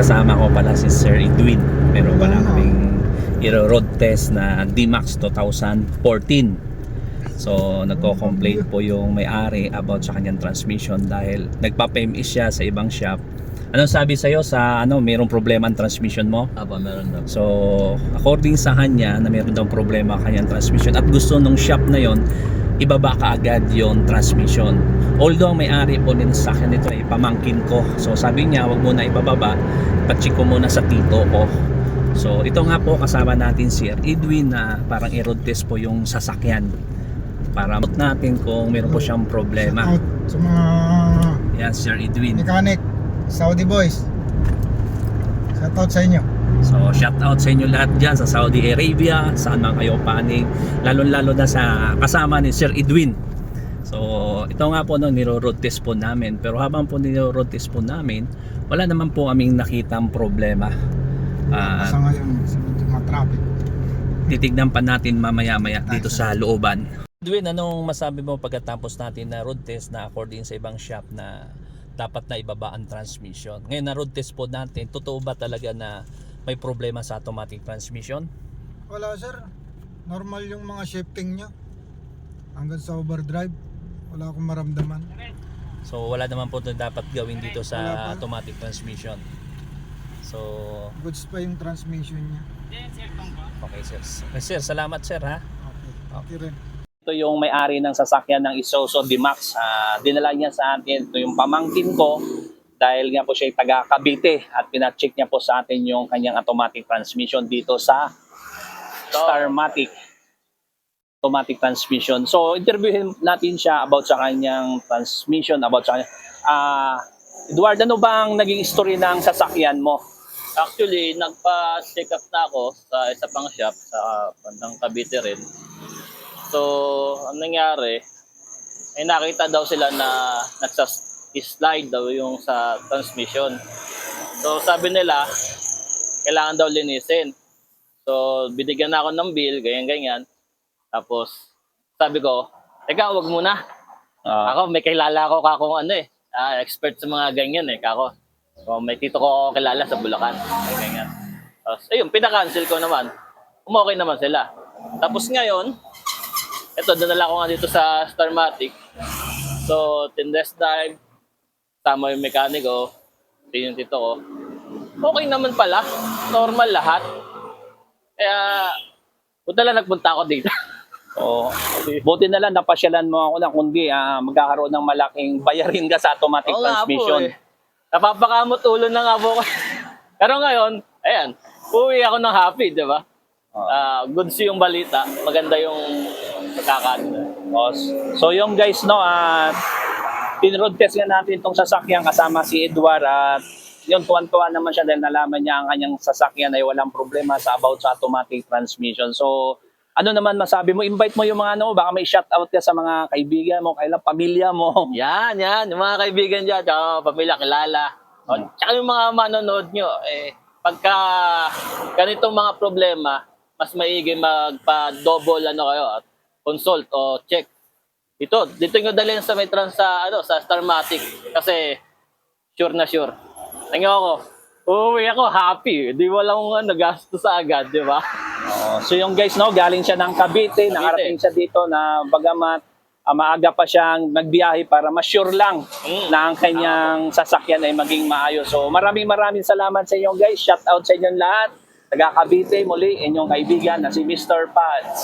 kasama ko pala si Sir Edwin. Meron pala Wow. kaming iro-road test na D-Max 2014. So, nagko-complain po yung may-ari about sa kanyang transmission dahil nagpa-PMS siya sa ibang shop. Anong sabi sa'yo sa ano, mayroong problema ang transmission mo? Aba, meron daw. So, according sa kanya na meron daw problema ang kanyang transmission at gusto nung shop na yon ibaba ka agad yung transmission. Although ang may-ari po din sa akin nito ay pamangkin ko. So sabi niya, wag muna ibababa, pacheck ko muna sa tito ko. So ito nga po kasama natin si Sir Edwin na parang i-road test po yung sasakyan. Para mot natin kung meron po siyang problema. Sa mga Yan, Sir Edwin. mechanic, Saudi boys. Shout out sa inyo. So, shout out sa inyo lahat dyan sa Saudi Arabia, saan man kayo panig, lalo-lalo na sa kasama ni Sir Edwin. So, ito nga po no, niro-road test po namin. Pero habang po niro-road test po namin, wala naman po kaming nakitang problema. Ah, sa ngayon, sa traffic. titignan pa natin mamaya-maya dito sa looban. Edwin, anong masabi mo pagkatapos natin na road test na according sa ibang shop na dapat na ibaba ang transmission? Ngayon na road test po natin, totoo ba talaga na may problema sa automatic transmission? Wala sir. Normal yung mga shifting niya. Hanggang sa overdrive. Wala akong maramdaman. So wala naman po na dapat gawin dito sa automatic transmission. So Goods pa yung transmission niya. okay sir. Eh, Sir, salamat sir ha. Okay. Okay rin. Ito yung may-ari ng sasakyan ng Isuzu D-Max. Ah, dinala niya sa atin. Ito yung pamangkin ko dahil nga po siya ay taga Cavite at pina-check niya po sa atin yung kanyang automatic transmission dito sa Starmatic automatic transmission. So, interviewin natin siya about sa kanyang transmission, about sa kanya. Ah, Edward, ano ba ang naging story ng sasakyan mo? Actually, nagpa-check up na ako sa isa pang shop sa bandang Cavite rin. So, ang nangyari, ay nakita daw sila na nagsa-slide daw yung sa transmission. So, sabi nila, kailangan daw linisin. So, binigyan na ako ng bill, ganyan-ganyan. Tapos, sabi ko, teka, wag muna. Ah, Ako, may kilala ko kakong ano eh. ah, expert sa mga ganyan eh, kako. So, may tito ko ako kilala sa Bulacan. Ganyan. Tapos, ayun, pinaka-cancel ko naman. Umokay naman sila. Tapos ngayon, ito, dinala ko nga dito sa Starmatic. So, tindes dive, tama yung mekaniko, ito yung tito ko. Okay naman pala. Normal lahat. Kaya, buta lang nagpunta ako dito. Oo. Buti na lang napasyalan mo ako na kundi ah, magkakaroon ng malaking bayarin ka sa automatic Oo nga po transmission. eh. Napapakamot ulo na nga po ko. Pero ngayon, ayan, uwi ako ng happy, di ba? Oo. Ah, goods yung balita, maganda yung pagkakaan. Oh, So yung guys no, at tinroad test nga natin itong sasakyan kasama si Edward at yun, tuwan-tuwa naman siya dahil nalaman niya ang kanyang sasakyan ay walang problema sa about sa automatic transmission. So, ano naman masabi mo? Invite mo yung mga ano, baka may shout out ka sa mga kaibigan mo, kailan pamilya mo. Yan, yan, yung mga kaibigan dyan, tsaka pamilya, kilala. O, Hmm. Tsaka yung mga manonood nyo, eh, pagka ganitong mga problema, mas maigi magpa-double ano kayo, consult o check. Dito, dito nyo dalhin sa may trans sa, ano, sa Starmatic kasi sure na sure. Tingnan ako, uuwi ako happy. Di wala akong ano, gasto sa agad, di ba? So yung guys no, galing siya ng Cavite, nakarating siya dito na bagamat ah, maaga pa siyang nagbiyahe para ma-sure lang Mm. na ang kanyang sasakyan ay maging maayos. So maraming maraming salamat sa inyo guys. Shout out sa inyong lahat. Taga Cavite muli, inyong kaibigan na si Mr. Pads.